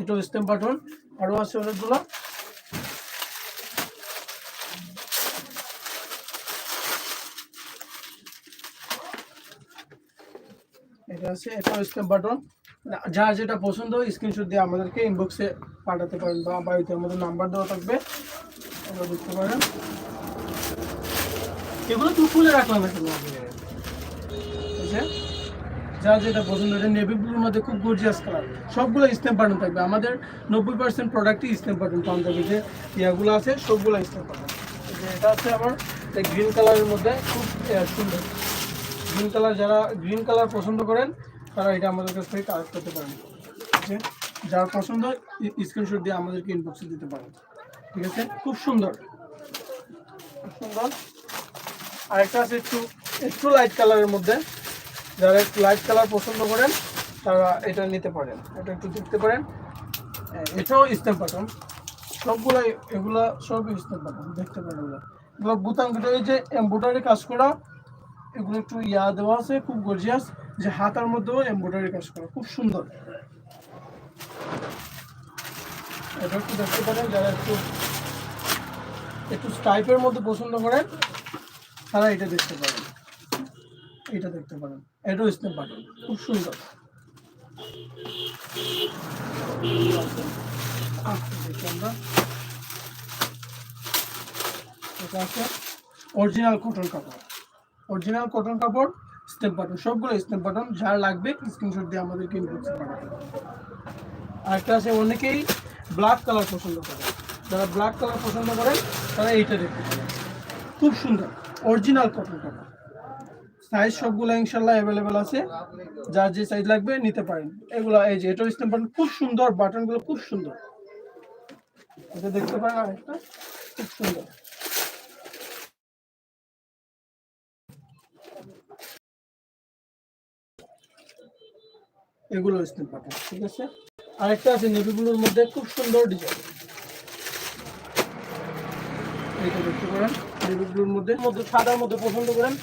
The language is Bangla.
এটাও স্টেম বাটন আরও আছে অনেকগুলো। এটা আছে এটাও স্টেম বাটন। যার যেটা পছন্দ স্ক্রিনশট দিয়ে আমাদেরকে ইনবক্সে পাঠাতে পারেন বা বাড়িতে আমাদের নাম্বার দেওয়া থাকবে। আপনারা দেখতে পারেন। এগুলো তো খুলে রাখলাম এখানে। যে যেটা পছন্দ, এটা নেভি ব্লুর মধ্যে খুব গর্জিয়াস কালার সবগুলো স্ট্যাম্প বাটন থাকবে। আমাদের নব্বই পার্সেন্ট প্রোডাক্টই স্ট্যাম্প বাটন পাওয়া যাবে যে ইয়াগুলো আছে, সবগুলো স্ট্যাম্প বাটন এটা আছে আমার গ্রিন কালারের মধ্যে খুব সুন্দর। গ্রিন কালার যারা গ্রিন কালার পছন্দ করেন, তারা এটা আমাদের কাছ থেকে কালেক্ট করতে পারেন। যার পছন্দ স্ক্রিনশট দিয়ে আমাদেরকে ইনবক্সে দিতে পারেন। ঠিক আছে? খুব সুন্দর। সুন্দর। আরেকটা আছে একটু একটু লাইট কালারের মধ্যে। যারা একটু লাইট কালার পছন্দ করেন, তারা এটা নিতে পারেন। এটা একটু দেখতে পারেন। এটাও স্ট্যাম্প বাটন সবগুলো এগুলা সবই স্ট্যাম্প বাটন দেখতে পারেন এগুলো। এগুলো বুতাম দুটো এই যে এম্ব্রয়ডারি কাজ করা, এগুলো একটু ইয়া দেওয়া আছে, খুব গর্জিয়াস যে হাতার মধ্যেও এম্ব্রয়ডারি কাজ করা, খুব সুন্দর। এটা একটু দেখতে পারেন, যারা একটু একটু স্টাইপের মধ্যে পছন্দ করেন, তারা এটা দেখতে পারেন। এটা দেখতে পারেন। এটাও স্ন্যাপ বাটন। খুব সুন্দর। আচ্ছা। এটা আছে অরিজিনাল কটন কাপড়। অরিজিনাল কটন কাপড় স্টেপ বাটন। সবগুলো স্টেপ বাটন যার লাগবে স্ক্রিনশট দিয়ে আমাদেরকে ইনবক্সে পাঠাতে আরেকটা আছে, অনেকেই ব্ল্যাক কালার পছন্দ করে। যারা ব্ল্যাক কালার পছন্দ করেন তারা এইটা দেখতে খুব সুন্দর অরিজিনাল কটন কাপড়। সাইজ সবগুলো ইনশাল্লাহ অ্যাভেলেবেল আছে। যার যে সাইজ লাগবে নিতে পারেন। এগুলো এই যে এটাও স্টেপ বাটন খুব সুন্দর বাটনগুলো খুব সুন্দর। এটা দেখতে পারেন আরেকটা, খুব সুন্দর। এগুলো স্টেপ বাটন ঠিক আছে? আরেকটা আছে নেভিগুলোর মধ্যে, খুব সুন্দর ডিজাইন এইটা দেখতে পারেন নেভিগুলোর মধ্যে মধ্যে সাদার মধ্যে পছন্দ করেন।